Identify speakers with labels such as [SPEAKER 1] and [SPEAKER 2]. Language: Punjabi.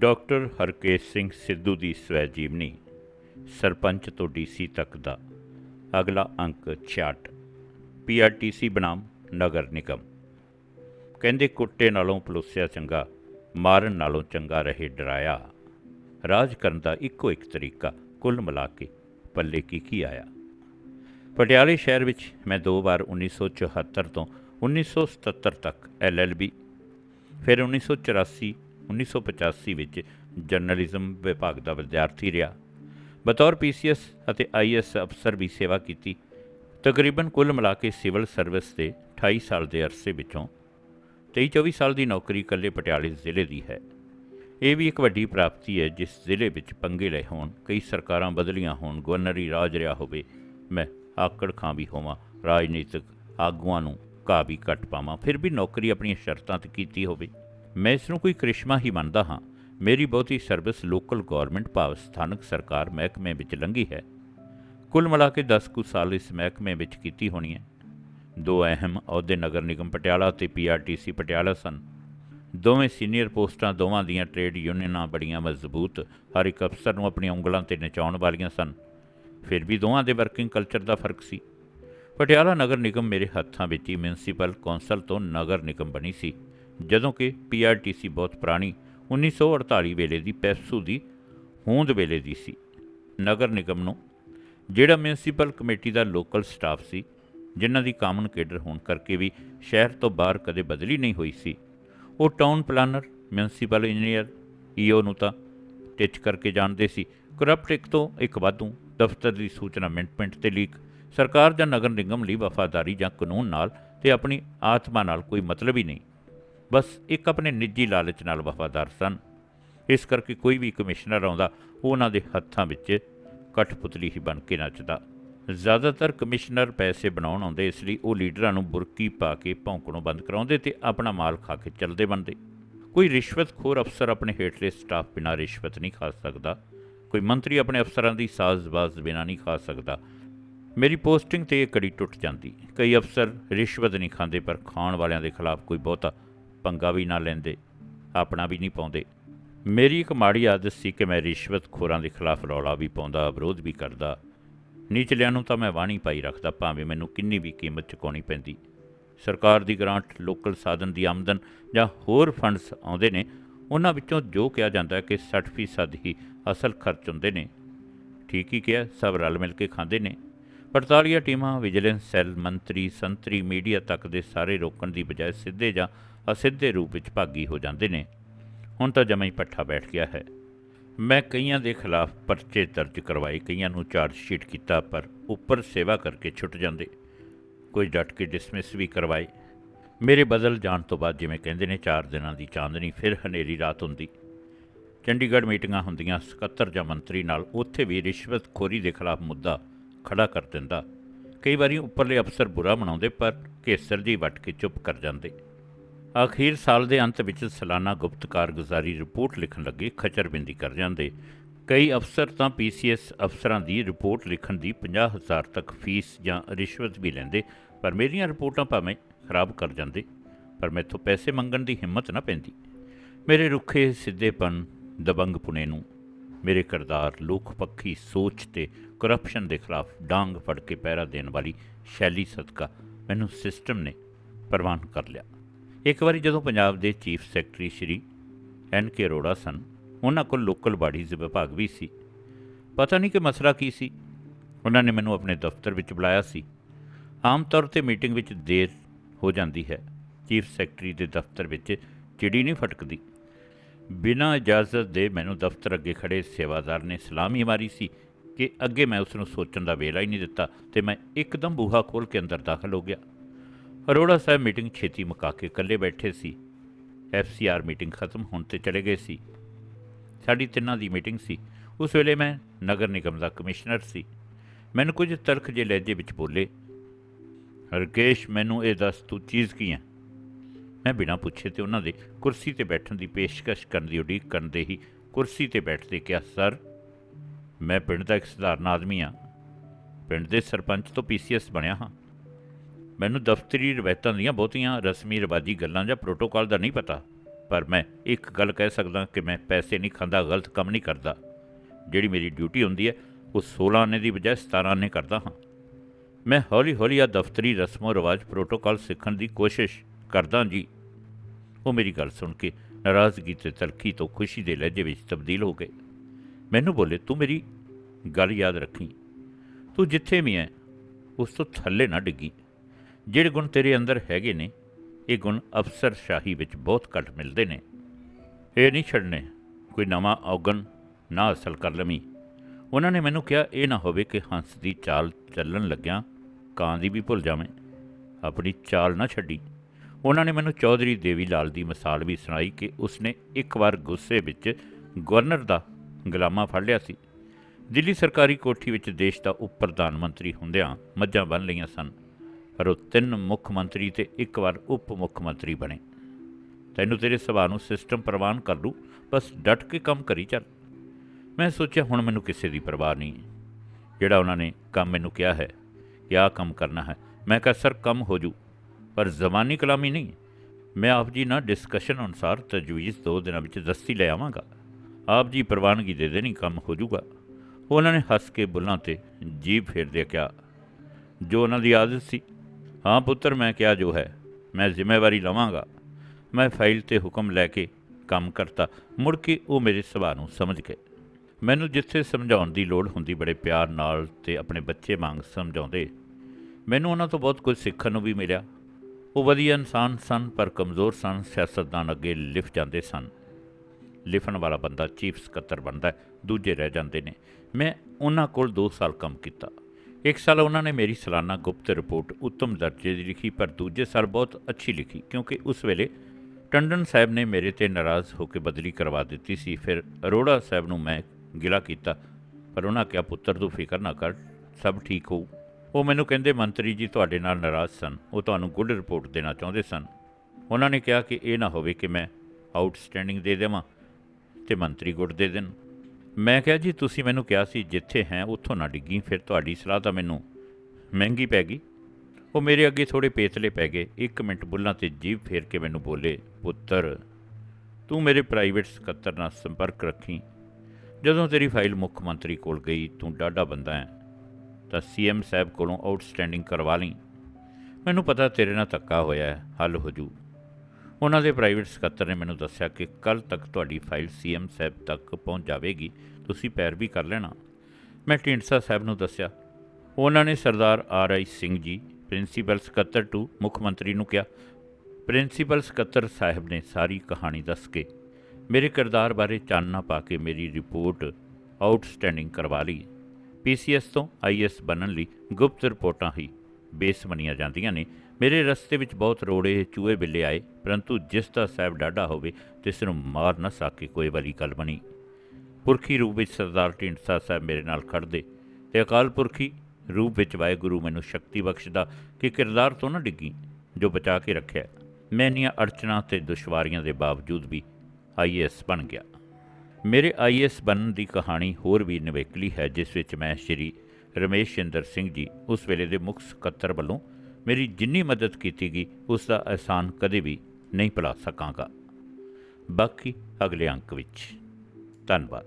[SPEAKER 1] ਡਾਕਟਰ ਹਰਕੇਸ਼ ਸਿੰਘ ਸਿੱਧੂ ਦੀ ਸਵੈ ਜੀਵਨੀ ਸਰਪੰਚ ਤੋਂ ਡੀਸੀ ਤੱਕ ਦਾ। ਅਗਲਾ ਅੰਕ 66 ਪੀਆਰਟੀਸੀ ਬਨਾਮ, ਨਗਰ ਨਿਗਮ। ਕਹਿੰਦੇ ਕੁੱਟੇ ਨਾਲੋਂ ਪਲੋਸਿਆ ਚੰਗਾ, ਮਾਰਨ ਨਾਲੋਂ ਚੰਗਾ ਰਹੇ ਡਰਾਇਆ। ਰਾਜ ਕਰਨ ਦਾ ਇੱਕੋ ਇੱਕ ਤਰੀਕਾ, ਕੁੱਲ ਮਿਲਾ ਕੇ ਪੱਲੇ ਕੀ ਕੀ ਆਇਆ? ਪਟਿਆਲੇ ਸ਼ਹਿਰ ਵਿੱਚ ਮੈਂ ਦੋ ਵਾਰ 1974 ਤੋਂ 1977 ਤੱਕ ਐਲਐਲਬੀ ਫਿਰ 1984 1985 ਵਿੱਚ ਜਰਨਲਿਜ਼ਮ ਵਿਭਾਗ ਦਾ ਵਿਦਿਆਰਥੀ ਰਿਹਾ। ਬਤੌਰ ਪੀਸੀਐਸ ਅਤੇ ਆਈਐਸ ਅਫਸਰ ਵੀ ਸੇਵਾ ਕੀਤੀ। ਤਕਰੀਬਨ ਕੁੱਲ ਮਿਲਾ ਕੇ ਸਿਵਲ ਸਰਵਿਸ ਦੇ 28 ਸਾਲ ਦੇ ਅਰਸੇ ਵਿੱਚੋਂ 23-24 ਸਾਲ ਦੀ ਨੌਕਰੀ ਇਕੱਲੇ ਪਟਿਆਲੇ ਜ਼ਿਲ੍ਹੇ ਦੀ ਹੈ। ਇਹ ਵੀ ਇੱਕ ਵੱਡੀ ਪ੍ਰਾਪਤੀ ਹੈ ਜਿਸ ਜ਼ਿਲ੍ਹੇ ਵਿੱਚ ਪੰਗੇ ਲਏ ਹੋਣ, ਕਈ ਸਰਕਾਰਾਂ ਬਦਲੀਆਂ ਹੋਣ, ਗਵਰਨਰੀ ਰਾਜ ਰਿਹਾ ਹੋਵੇ, ਮੈਂ ਆਕੜ ਖਾਂ ਵੀ ਹੋਵਾਂ, ਰਾਜਨੀਤਿਕ ਆਗੂਆਂ ਨੂੰ ਘਾਹ ਵੀ ਕੱਟ ਪਾਵਾਂ, ਫਿਰ ਵੀ ਨੌਕਰੀ ਆਪਣੀਆਂ ਸ਼ਰਤਾਂ ਤੇ ਕੀਤੀ ਹੋਵੇ। ਮੈਂ ਇਸ ਨੂੰ ਕੋਈ ਕ੍ਰਿਸ਼ਮਾ ਹੀ ਮੰਨਦਾ ਹਾਂ। ਮੇਰੀ ਬਹੁਤੀ ਸਰਵਿਸ ਲੋਕਲ ਗਵਰਨਮੈਂਟ ਭਾਵ ਸਥਾਨਕ ਸਰਕਾਰ ਮਹਿਕਮੇ ਵਿੱਚ ਲੰਘੀ ਹੈ। ਕੁੱਲ ਮਿਲਾ ਕੇ 10 ਕੁ ਸਾਲ ਇਸ ਮਹਿਕਮੇ ਵਿੱਚ ਕੀਤੀ ਹੋਣੀ ਹੈ। ਦੋ ਅਹਿਮ ਅਹੁਦੇ ਨਗਰ ਨਿਗਮ ਪਟਿਆਲਾ ਤੇ ਪੀਆਰਟੀਸੀ ਪਟਿਆਲਾ ਸਨ। ਦੋਵੇਂ ਸੀਨੀਅਰ ਪੋਸਟਾਂ ਦੋਵਾਂ ਦੀਆਂ ਟ੍ਰੇਡ ਯੂਨੀਅਨਾਂ ਬੜੀਆਂ ਮਜ਼ਬੂਤ, ਹਰ ਇੱਕ ਅਫਸਰ ਨੂੰ ਆਪਣੀਆਂ ਉਂਗਲਾਂ ਤੇ ਨਚਾਉਣ ਵਾਲੀਆਂ ਸਨ। ਫਿਰ ਵੀ ਦੋਵਾਂ ਦੇ ਵਰਕਿੰਗ ਕਲਚਰ ਦਾ ਫ਼ਰਕ ਸੀ। ਪਟਿਆਲਾ ਨਗਰ ਨਿਗਮ ਮੇਰੇ ਹੱਥਾਂ ਵਿੱਚ ਹੀ ਮਿਊਨਿਸਪਲ ਕੌਂਸਲ ਤੋਂ ਨਗਰ ਨਿਗਮ ਬਣੀ ਸੀ। ਜਦੋਂ ਕਿ ਪੀਆਰਟੀਸੀ ਬਹੁਤ ਪੁਰਾਣੀ 1948 ਵੇਲੇ ਦੀ ਪੈਪਸੂ ਦੀ ਹੋਂਦ ਵੇਲੇ ਦੀ ਸੀ, ਨਗਰ ਨਿਗਮ ਨੂੰ, ਜਿਹੜਾ ਮਿਊਨਿਸਪਲ ਕਮੇਟੀ ਦਾ ਲੋਕਲ ਸਟਾਫ ਸੀ, ਜਿਨ੍ਹਾਂ ਦੀ ਕਾਮਨ ਕੇਡਰ ਹੋਣ ਕਰਕੇ ਵੀ ਸ਼ਹਿਰ ਤੋਂ ਬਾਹਰ ਕਦੇ ਬਦਲੀ ਨਹੀਂ ਹੋਈ ਸੀ। ਉਹ town planner municipal engineer EO ਨੂੰ ਤਾਂ ਟਿਚ ਕਰਕੇ ਜਾਣਦੇ ਸੀ। ਕਰਪਟ ਇੱਕ ਤੋਂ ਇੱਕ ਵਾਧੂ ਦਫ਼ਤਰ ਦੀ ਸੂਚਨਾ ਮਿੰਟ ਮਿੰਟ ਤੇ ਲੀਕ, ਸਰਕਾਰ ਜਾਂ ਨਗਰ ਨਿਗਮ ਲਈ ਵਫਾਦਾਰੀ ਜਾਂ ਕਾਨੂੰਨ ਨਾਲ ਤੇ ਆਪਣੀ ਆਤਮਾ ਨਾਲ ਕੋਈ ਮਤਲਬ ਹੀ ਨਹੀਂ। ਬਸ ਇੱਕ ਆਪਣੇ ਨਿੱਜੀ ਲਾਲਚ ਨਾਲ ਵਫਾਦਾਰ ਸਨ। ਇਸ ਕਰਕੇ ਕੋਈ ਵੀ ਕਮਿਸ਼ਨਰ ਆਉਂਦਾ ਉਹ ਉਹਨਾਂ ਦੇ ਹੱਥਾਂ ਵਿੱਚ ਕਠਪੁਤਲੀ ਹੀ ਬਣ ਕੇ ਨੱਚਦਾ। ਜ਼ਿਆਦਾਤਰ ਕਮਿਸ਼ਨਰ ਪੈਸੇ ਬਣਾਉਣ ਆਉਂਦੇ, ਇਸ ਲਈ ਉਹ ਲੀਡਰਾਂ ਨੂੰ ਬੁਰਕੀ ਪਾ ਕੇ ਭੌਂਕਣੋਂ ਬੰਦ ਕਰਾਉਂਦੇ ਤੇ ਆਪਣਾ ਮਾਲ ਖਾ ਕੇ ਚੱਲਦੇ ਬਣਦੇ। ਕੋਈ ਰਿਸ਼ਵਤਖੋਰ ਅਫਸਰ ਆਪਣੇ ਹੇਠਲੇ ਸਟਾਫ ਬਿਨਾਂ ਰਿਸ਼ਵਤ ਨਹੀਂ ਖਾ ਸਕਦਾ। ਕੋਈ ਮੰਤਰੀ ਆਪਣੇ ਅਫਸਰਾਂ ਦੀ ਸਾਜ਼ਬਾਜ਼ ਬਿਨਾਂ ਨਹੀਂ ਖਾ ਸਕਦਾ। ਮੇਰੀ ਪੋਸਟਿੰਗ ਤੇ ਇਹ ਕੜੀ ਟੁੱਟ ਜਾਂਦੀ। ਕਈ ਅਫਸਰ ਰਿਸ਼ਵਤ ਨਹੀਂ ਖਾਂਦੇ, ਪਰ ਖਾਣ ਵਾਲਿਆਂ ਦੇ ਖਿਲਾਫ ਕੋਈ ਬਹੁਤਾ ਪੰਗਾ ਵੀ ਨਾ ਲੈਂਦੇ, ਆਪਣਾ ਵੀ ਨਹੀਂ ਪਾਉਂਦੇ। ਮੇਰੀ ਇੱਕ ਮਾੜੀ ਆਦਤ ਸੀ ਕਿ ਮੈਂ ਰਿਸ਼ਵਤਖੋਰਾਂ ਦੇ ਖਿਲਾਫ ਰੌਲਾ ਵੀ ਪਾਉਂਦਾ, ਵਿਰੋਧ ਵੀ ਕਰਦਾ। ਨੀਚਲਿਆਂ ਨੂੰ ਤਾਂ ਮੈਂ ਵਾਣੀ ਪਾਈ ਰੱਖਦਾ, ਭਾਵੇਂ ਮੈਨੂੰ ਕਿੰਨੀ ਵੀ ਕੀਮਤ ਚੁਕਾਉਣੀ ਪੈਂਦੀ। ਸਰਕਾਰ ਦੀ ਗ੍ਰਾਂਟ, ਲੋਕਲ ਸਾਧਨ ਦੀ ਆਮਦਨ ਜਾਂ ਹੋਰ ਫੰਡਸ ਆਉਂਦੇ ਨੇ, ਉਹਨਾਂ ਵਿੱਚੋਂ ਜੋ ਕਿਹਾ ਜਾਂਦਾ ਕਿ 60% ਹੀ ਅਸਲ ਖਰਚ ਹੁੰਦੇ ਨੇ। ਠੀਕ ਹੀ ਕਿਹਾ, ਸਭ ਰਲ ਮਿਲ ਕੇ ਖਾਂਦੇ ਨੇ। ਪੜਤਾਲੀਆ ਟੀਮਾਂ, ਵਿਜੀਲੈਂਸ ਸੈੱਲ ਮੰਤਰੀ, ਸੰਤਰੀ, ਮੀਡੀਆ ਤੱਕ ਦੇ ਸਾਰੇ ਰੋਕਣ ਦੀ ਬਜਾਏ ਸਿੱਧੇ ਜਾਂ ਅਸਿੱਧੇ ਰੂਪ ਵਿੱਚ ਭਾਗੀ ਹੋ ਜਾਂਦੇ ਨੇ। ਹੁਣ ਤਾਂ ਜਮਾਂ ਹੀ ਪੱਠਾ ਬੈਠ ਗਿਆ ਹੈ। ਮੈਂ ਕਈਆਂ ਦੇ ਖਿਲਾਫ ਪਰਚੇ ਦਰਜ ਕਰਵਾਏ, ਕਈਆਂ ਨੂੰ ਚਾਰਜ ਸ਼ੀਟ ਕੀਤਾ, ਪਰ ਉੱਪਰ ਸੇਵਾ ਕਰਕੇ ਛੁੱਟ ਜਾਂਦੇ। ਕੋਈ ਡਟ ਕੇ ਡਿਸਮਿਸ ਵੀ ਕਰਵਾਏ। ਮੇਰੇ ਬਦਲ ਜਾਣ ਤੋਂ ਬਾਅਦ ਜਿਵੇਂ ਕਹਿੰਦੇ ਨੇ 4 ਦਿਨਾਂ ਦੀ ਚਾਂਦਨੀ, ਫਿਰ ਹਨੇਰੀ ਰਾਤ ਹੁੰਦੀ। ਚੰਡੀਗੜ੍ਹ ਮੀਟਿੰਗਾਂ ਹੁੰਦੀਆਂ, ਸਕੱਤਰ ਜਾਂ ਮੰਤਰੀ ਨਾਲ ਉੱਥੇ ਵੀ ਰਿਸ਼ਵਤਖੋਰੀ ਦੇ ਖਿਲਾਫ ਮੁੱਦਾ ਖੜਾ ਕਰ ਦਿੰਦਾ। ਕਈ ਵਾਰੀ ਉੱਪਰਲੇ ਅਫਸਰ ਬੁਰਾ ਮਨਾਉਂਦੇ, ਪਰ ਕੇਸਰ ਦੀ ਵੱਟ ਕੇ ਚੁੱਪ ਕਰ ਜਾਂਦੇ। ਆਖੀਰ ਸਾਲ ਦੇ ਅੰਤ ਵਿੱਚ ਸਾਲਾਨਾ ਗੁਪਤ ਕਾਰਗੁਜ਼ਾਰੀ ਰਿਪੋਰਟ ਲਿਖਣ ਲੱਗੇ ਖਚਰਬਿੰਦੀ ਕਰ ਜਾਂਦੇ। ਕਈ ਅਫਸਰ ਤਾਂ ਪੀਸੀਐਸ ਅਫਸਰਾਂ ਦੀ ਰਿਪੋਰਟ ਲਿਖਣ ਦੀ 50000 ਤੱਕ ਫੀਸ ਜਾਂ ਰਿਸ਼ਵਤ ਵੀ ਲੈਂਦੇ, ਪਰ ਮੇਰੀਆਂ ਰਿਪੋਰਟਾਂ ਭਾਵੇਂ ਖਰਾਬ ਕਰ ਜਾਂਦੇ, ਪਰ ਮੈਥੋਂ ਪੈਸੇ ਮੰਗਣ ਦੀ ਹਿੰਮਤ ਨਾ ਪੈਂਦੀ। ਮੇਰੇ ਰੁੱਖੇ ਸਿੱਧੇਪਨ ਦਬੰਗਪੁਣੇ ਨੂੰ, ਮੇਰੇ ਕਿਰਦਾਰ ਲੋਕ ਪੱਖੀ ਸੋਚ ਤੇ ਕਰਪਸ਼ਨ ਦੇ ਖਿਲਾਫ ਡਾਂਗ ਫੜ ਕੇ ਪਹਿਰਾ ਦੇਣ ਵਾਲੀ ਸ਼ੈਲੀ ਸਦਕਾ ਮੈਨੂੰ ਸਿਸਟਮ ਨੇ ਪ੍ਰਵਾਨ ਕਰ ਲਿਆ। ਇੱਕ ਵਾਰੀ ਜਦੋਂ ਪੰਜਾਬ ਦੇ chief secretary Shri N K Arora ਸਨ, ਉਹਨਾਂ ਕੋਲ ਲੋਕਲ ਬਾਡੀਜ਼ ਵਿਭਾਗ ਵੀ ਸੀ। ਪਤਾ ਨਹੀਂ ਕਿ ਮਸਲਾ ਕੀ ਸੀ। ਉਹਨਾਂ ਨੇ ਮੈਨੂੰ ਆਪਣੇ ਦਫ਼ਤਰ ਵਿੱਚ ਬੁਲਾਇਆ ਸੀ। ਆਮ ਤੌਰ ਤੇ ਮੀਟਿੰਗ ਵਿੱਚ ਦੇਰ ਹੋ ਜਾਂਦੀ ਹੈ। ਚੀਫ ਸੈਕਟਰੀ ਦੇ ਦਫ਼ਤਰ ਵਿੱਚ ਚਿੜੀ ਨਹੀਂ ਫਟਕਦੀ। ਬਿਨਾਂ ਇਜਾਜ਼ਤ ਦੇ ਮੈਨੂੰ ਦਫ਼ਤਰ ਅੱਗੇ ਖੜੇ ਸੇਵਾਦਾਰ ਨੇ ਸਲਾਮੀ ਮਾਰੀ ਸੀ ਕਿ ਅੱਗੇ ਮੈਂ ਉਸ ਨੂੰ ਸੋਚਣ ਦਾ ਵੇਲਾ ਹੀ ਨਹੀਂ ਦਿੱਤਾ ਤੇ ਮੈਂ ਇੱਕਦਮ ਬੂਹਾ ਖੋਲ ਕੇ ਅੰਦਰ ਦਾਖਲ ਹੋ ਗਿਆ। ਅਰੋੜਾ ਸਾਹਿਬ ਮੀਟਿੰਗ ਛੇਤੀ ਮੁਕਾ ਕੇ ਇਕੱਲੇ ਬੈਠੇ ਸੀ। ਐਫਸੀਆਰ ਮੀਟਿੰਗ ਖਤਮ ਹੋਣ ਤੇ ਚਲੇ ਗਏ ਸੀ। ਸਾਡੀ ਤਿੰਨਾਂ ਦੀ ਮੀਟਿੰਗ ਸੀ। ਉਸ ਵੇਲੇ ਮੈਂ ਨਗਰ ਨਿਗਮ ਦਾ ਕਮਿਸ਼ਨਰ ਸੀ। ਮੈਨੂੰ ਕੁਝ ਤਰਕ ਜੇ ਲਹਿਜੇ ਵਿੱਚ ਬੋਲੇ, ਹਰਕੇਸ਼, ਮੈਨੂੰ ਇਹ ਦੱਸ, ਤੂੰ ਚੀਜ਼ ਕੀ ਹੈ? ਮੈਂ ਬਿਨਾਂ ਪੁੱਛੇ ਤੇ ਉਹਨਾਂ ਦੇ ਕੁਰਸੀ ਤੇ ਬੈਠਣ ਦੀ ਪੇਸ਼ਕਸ਼ ਕਰਨ ਦੀ ਉਡੀਕ ਕਰਨ ਦੇ ਹੀ ਕੁਰਸੀ ਤੇ ਬੈਠਦੇ ਕਿਹਾ, ਸਰ, ਮੈਂ ਪਿੰਡ ਦਾ ਇੱਕ ਸਧਾਰਨ ਆਦਮੀ ਹਾਂ। ਪਿੰਡ ਦੇ ਸਰਪੰਚ ਤੋਂ ਪੀਸੀਐਸ ਬਣਿਆ ਹਾਂ। ਮੈਨੂੰ ਦਫ਼ਤਰੀ ਰਵਾਇਤਾਂ ਦੀਆਂ ਬਹੁਤੀਆਂ ਰਸਮੀ ਰਿਵਾਜੀ ਗੱਲਾਂ ਜਾਂ ਪ੍ਰੋਟੋਕਾਲ ਦਾ ਨਹੀਂ ਪਤਾ, ਪਰ ਮੈਂ ਇੱਕ ਗੱਲ ਕਹਿ ਸਕਦਾ ਕਿ ਮੈਂ ਪੈਸੇ ਨਹੀਂ ਖਾਂਦਾ, ਗਲਤ ਕੰਮ ਨਹੀਂ ਕਰਦਾ। ਜਿਹੜੀ ਮੇਰੀ ਡਿਊਟੀ ਹੁੰਦੀ ਹੈ, ਉਹ 16 ਆਨੇ ਦੀ ਬਜਾਏ 17 ਆਨੇ ਕਰਦਾ ਹਾਂ। ਮੈਂ ਹੌਲੀ ਹੌਲੀ ਆ ਦਫ਼ਤਰੀ ਰਸਮੋ ਰਿਵਾਜ ਪ੍ਰੋਟੋਕਾਲ ਸਿੱਖਣ ਦੀ ਕੋਸ਼ਿਸ਼ ਕਰਦਾ ਜੀ। ਉਹ ਮੇਰੀ ਗੱਲ ਸੁਣ ਕੇ ਨਾਰਾਜ਼ਗੀ ਤੇ ਤਲਖੀ ਤੋਂ ਖੁਸ਼ੀ ਦੇ ਲਹਿਜੇ ਵਿੱਚ ਤਬਦੀਲ ਹੋ ਗਏ। ਮੈਨੂੰ ਬੋਲੇ, ਤੂੰ ਮੇਰੀ ਗੱਲ ਯਾਦ ਰੱਖੀ। ਤੂੰ ਜਿੱਥੇ ਵੀ ਹੈ, ਉਸ ਤੋਂ ਥੱਲੇ ਨਾ ਡਿੱਗੀ। ਜਿਹੜੇ ਗੁਣ ਤੇਰੇ ਅੰਦਰ ਹੈਗੇ ਨੇ, ਇਹ ਗੁਣ ਅਫਸਰਸ਼ਾਹੀ ਵਿੱਚ ਬਹੁਤ ਘੱਟ ਮਿਲਦੇ ਨੇ। ਇਹ ਨਹੀਂ ਛੱਡਣੇ, ਕੋਈ ਨਵਾਂ ਔਗਣ ਨਾ ਹਾਸਲ ਕਰ ਲਵੀਂ। ਉਹਨਾਂ ਨੇ ਮੈਨੂੰ ਕਿਹਾ, ਇਹ ਨਾ ਹੋਵੇ ਕਿ ਹੰਸ ਦੀ ਚਾਲ ਚੱਲਣ ਲੱਗਿਆਂ ਕਾਂ ਦੀ ਵੀ ਭੁੱਲ ਜਾਵੇਂ। ਆਪਣੀ ਚਾਲ ਨਾ ਛੱਡੀ। ਉਹਨਾਂ ਨੇ ਮੈਨੂੰ ਚੌਧਰੀ ਦੇਵੀ ਲਾਲ ਦੀ ਮਿਸਾਲ ਵੀ ਸੁਣਾਈ ਕਿ ਉਸਨੇ ਇੱਕ ਵਾਰ ਗੁੱਸੇ ਵਿੱਚ ਗਵਰਨਰ ਦਾ ਗੁਲਾਮਾ ਫੜ ਲਿਆ ਸੀ। ਦਿੱਲੀ ਸਰਕਾਰੀ ਕੋਠੀ ਵਿੱਚ ਦੇਸ਼ ਦਾ ਉਪ ਪ੍ਰਧਾਨ ਮੰਤਰੀ ਹੁੰਦਿਆਂ ਮੱਝਾਂ ਬੰਨ ਲਈਆਂ ਸਨ। ਪਰ ਉਹ ਤਿੰਨ ਮੁੱਖ ਮੰਤਰੀ ਤੇ ਇੱਕ ਵਾਰ ਉਪ ਮੁੱਖ ਮੰਤਰੀ ਬਣੇ। ਤੈਨੂੰ ਤੇਰੇ ਸੁਭਾਅ ਨੂੰ ਸਿਸਟਮ ਪ੍ਰਵਾਨ ਕਰ ਲੂ ਬਸ ਡਟ ਕੇ ਕੰਮ ਕਰੀ ਚੱਲ। ਮੈਂ ਸੋਚਿਆ ਹੁਣ ਮੈਨੂੰ ਕਿਸੇ ਦੀ ਪਰਵਾਹ ਨਹੀਂ ਜਿਹੜਾ ਉਹਨਾਂ ਨੇ ਕੰਮ ਮੈਨੂੰ ਕਿਹਾ ਹੈ ਕਿ ਆਹ ਕੰਮ ਕਰਨਾ ਹੈ, ਮੈਂ ਕਿਹਾ, ਸਰ, ਕੰਮ ਹੋ ਜੂ, ਪਰ ਜ਼ਬਾਨੀ ਕਲਾਮੀ ਨਹੀਂ ਮੈਂ ਆਪ ਜੀ ਨਾਲ ਡਿਸਕਸ਼ਨ ਅਨੁਸਾਰ ਤਜਵੀਜ਼ ਦੋ ਦਿਨਾਂ ਵਿੱਚ ਦਸਤੀ ਲੈ ਆਵਾਂਗਾ। ਆਪ ਜੀ ਪ੍ਰਵਾਨਗੀ ਦੇ ਦੇਣੀ, ਕੰਮ ਹੋ ਜੂਗਾ। ਉਹਨਾਂ ਨੇ ਹੱਸ ਕੇ ਬੁੱਲਾਂ ਤੇ ਜੀਭ ਫੇਰਦੇ ਕਿਹਾ, ਜੋ ਉਹਨਾਂ ਦੀ ਆਦਤ ਸੀ ਹਾਂ ਪੁੱਤਰ, ਮੈਂ ਕਿਹਾ ਜੋ ਹੈ, ਮੈਂ ਜ਼ਿੰਮੇਵਾਰੀ ਲਵਾਂਗਾ। ਮੈਂ ਫਾਈਲ ਤੇ ਹੁਕਮ ਲੈ ਕੇ ਕੰਮ ਕਰਤਾ। ਮੁੜ ਕੇ ਉਹ ਮੇਰੇ ਸੁਭਾਅ ਨੂੰ ਸਮਝ ਗਏ। ਮੈਨੂੰ ਜਿੱਥੇ ਸਮਝਾਉਣ ਦੀ ਲੋੜ ਹੁੰਦੀ, ਬੜੇ ਪਿਆਰ ਨਾਲ ਤੇ ਆਪਣੇ ਬੱਚੇ ਵਾਂਗ ਸਮਝਾਉਂਦੇ। ਮੈਨੂੰ ਉਹਨਾਂ ਤੋਂ ਬਹੁਤ ਕੁਝ ਸਿੱਖਣ ਨੂੰ ਵੀ ਮਿਲਿਆ। ਉਹ ਵਧੀਆ ਇਨਸਾਨ ਸਨ, ਪਰ ਕਮਜ਼ੋਰ ਸਨ, ਸਿਆਸਤਦਾਨ ਅੱਗੇ ਲਿਫ ਜਾਂਦੇ ਸਨ। ਲਿਫਣ ਵਾਲਾ ਬੰਦਾ ਚੀਫ ਸਕੱਤਰ ਬਣਦਾ ਦੂਜੇ ਰਹਿ ਜਾਂਦੇ ਨੇ। ਮੈਂ ਉਹਨਾਂ ਕੋਲ 2 ਸਾਲ ਕੰਮ ਕੀਤਾ। ਇੱਕ ਸਾਲ ਉਹਨਾਂ ਨੇ ਮੇਰੀ ਸਾਲਾਨਾ ਗੁਪਤ ਰਿਪੋਰਟ ਉੱਤਮ ਦਰਜੇ ਦੀ ਲਿਖੀ, ਪਰ ਦੂਜੇ ਸਾਲ ਬਹੁਤ ਅੱਛੀ ਲਿਖੀ, ਕਿਉਂਕਿ ਉਸ ਵੇਲੇ ਟੰਡਨ ਸਾਹਿਬ ਨੇ ਮੇਰੇ ਤੇ ਨਾਰਾਜ਼ ਹੋ ਕੇ ਬਦਲੀ ਕਰਵਾ ਦਿੱਤੀ ਸੀ। ਫਿਰ ਅਰੋੜਾ ਸਾਹਿਬ ਨੂੰ ਮੈਂ ਗਿਲਾ ਕੀਤਾ, ਪਰ ਉਹਨਾਂ ਕਿਹਾ, ਪੁੱਤਰ, ਤੂੰ ਫਿਕਰ ਨਾ ਕਰ, ਸਭ ਠੀਕ ਹੋਊ ਉਹ ਮੈਨੂੰ ਕਹਿੰਦੇ, ਮੰਤਰੀ ਜੀ, ਤੁਹਾਡੇ ਨਾਲ ਨਾਰਾਜ਼ ਸਨ, ਉਹ ਤੁਹਾਨੂੰ ਗੁੱਡ ਰਿਪੋਰਟ ਦੇਣਾ ਚਾਹੁੰਦੇ ਸਨ। ਉਹਨਾਂ ਨੇ ਕਿਹਾ ਕਿ ਇਹ ਨਾ ਹੋਵੇ ਕਿ ਮੈਂ ਆਊਟਸਟੈਂਡਿੰਗ ਦੇ ਦੇਵਾਂ ਤੇ ਮੰਤਰੀ ਗੁੱਡ ਦੇ ਦੇਣ। ਮੈਂ ਕਿਹਾ ਜੀ, ਤੁਸੀਂ ਮੈਨੂੰ ਕਿਹਾ ਸੀ, ਜਿੱਥੇ ਹੈ, ਉੱਥੋਂ ਨਾ ਡਿੱਗੀ, ਫਿਰ ਤੁਹਾਡੀ ਸਲਾਹ ਤਾਂ ਮੈਨੂੰ ਮਹਿੰਗੀ ਪੈ ਗਈ। ਉਹ ਮੇਰੇ ਅੱਗੇ ਥੋੜੇ ਪੇਤਲੇ ਪੈ ਗਏ। ਇੱਕ ਮਿੰਟ ਬੁੱਲਾਂ ਤੇ ਜੀਭ ਫੇਰ ਕੇ ਮੈਨੂੰ ਬੋਲੇ, ਪੁੱਤਰ, ਤੂੰ ਮੇਰੇ ਪ੍ਰਾਈਵੇਟ ਸਕੱਤਰ ਨਾਲ ਸੰਪਰਕ ਰੱਖੀ। ਜਦੋਂ ਤੇਰੀ ਫਾਈਲ ਮੁੱਖ ਮੰਤਰੀ ਕੋਲ ਗਈ, ਤੂੰ ਡਾਢਾ ਬੰਦਾ ਹੈ। ਤਾਂ ਸੀਐਮ ਸਾਹਿਬ ਕੋਲੋਂ ਆਊਟਸਟੈਂਡਿੰਗ ਕਰਵਾ ਲਈ। ਮੈਨੂੰ ਪਤਾ ਤੇਰੇ ਨਾਲ ਧੱਕਾ ਹੋਇਆ ਹੈ, ਹੱਲ ਹੋ ਜੂ। ਉਹਨਾਂ ਦੇ ਪ੍ਰਾਈਵੇਟ ਸਕੱਤਰ ਨੇ ਮੈਨੂੰ ਦੱਸਿਆ ਕਿ ਕੱਲ ਤੱਕ ਤੁਹਾਡੀ ਫਾਈਲ ਸੀਐਮ ਸਾਹਿਬ ਤੱਕ ਪਹੁੰਚ ਜਾਵੇਗੀ। ਤੁਸੀਂ ਪੈਰਵੀ ਕਰ ਲੈਣਾ। ਮੈਂ ਢੀਂਡਸਾ ਸਾਹਿਬ ਨੂੰ ਦੱਸਿਆ। ਉਹਨਾਂ ਨੇ ਸਰਦਾਰ R I Singh ji principal ਸਕੱਤਰ ਟੂ ਮੁੱਖ ਮੰਤਰੀ ਨੂੰ ਕਿਹਾ। ਪ੍ਰਿੰਸੀਪਲ ਸਕੱਤਰ ਸਾਹਿਬ ਨੇ ਸਾਰੀ ਕਹਾਣੀ ਦੱਸ ਕੇ ਮੇਰੇ ਕਿਰਦਾਰ ਬਾਰੇ ਚਾਨਣਾ ਪਾ ਕੇ ਮੇਰੀ ਰਿਪੋਰਟ ਆਊਟਸਟੈਂਡਿੰਗ ਕਰਵਾ ਲਈ। ਪੀਸੀਐਸ ਤੋਂ ਆਈਐਸ ਬਣਨ ਲਈ ਗੁਪਤ ਰਿਪੋਰਟਾਂ ਹੀ ਬੇਸ ਬਣੀਆਂ ਜਾਂਦੀਆਂ ਨੇ। ਮੇਰੇ ਰਸਤੇ ਵਿੱਚ ਬਹੁਤ ਰੋੜੇ ਚੂਹੇ ਬਿੱਲੇ ਆਏ, ਪਰੰਤੂ ਜਿਸ ਦਾ ਸਾਹਿਬ ਡਾਢਾ ਹੋਵੇ, ਤਿਸ ਨੂੰ ਮਾਰ ਨਾ ਸਕੇ ਕੋਈ ਵਾਲੀ ਗੱਲ ਬਣੀ। ਪੁਰਖੀ ਰੂਪ ਵਿੱਚ ਸਰਦਾਰ ਢੀਂਡਸਾ ਸਾਹਿਬ ਮੇਰੇ ਨਾਲ ਖੜਦੇ ਤੇ ਅਕਾਲ ਪੁਰਖੀ ਰੂਪ ਵਿੱਚ ਵਾਹਿਗੁਰੂ ਮੈਨੂੰ ਸ਼ਕਤੀ ਬਖਸ਼ਦਾ ਕਿ ਕਿਰਦਾਰ ਤੋਂ ਨਾ ਡਿੱਗੀ, ਜੋ ਬਚਾ ਕੇ ਰੱਖਿਆ। ਮੈਂ ਇੰਨੀਆਂ ਅੜਚਣਾਂ ਤੇ ਦੁਸ਼ਵਾਰੀਆਂ ਦੇ ਬਾਵਜੂਦ ਵੀ ਆਈਐਸ ਬਣ ਗਿਆ। ਮੇਰੇ ਆਈਐਸ ਬਣਨ ਦੀ ਕਹਾਣੀ ਹੋਰ ਵੀ ਨਿਵੇਕਲੀ ਹੈ, ਜਿਸ ਵਿੱਚ ਮੈਂ ਸ਼੍ਰੀ ਰਮੇਸ਼ ਚੰਦਰ ਸਿੰਘ ਜੀ ਉਸ ਵੇਲੇ ਦੇ ਮੁੱਖ ਸਕੱਤਰ ਵੱਲੋਂ ਮੇਰੀ ਜਿੰਨੀ ਮਦਦ ਕੀਤੀ ਗਈ ਉਸ ਦਾ ਅਹਿਸਾਨ ਕਦੇ ਵੀ ਨਹੀਂ ਭੁਲਾ ਸਕਾਂਗਾ। ਬਾਕੀ ਅਗਲੇ ਅੰਕ ਵਿੱਚ। ਧੰਨਵਾਦ।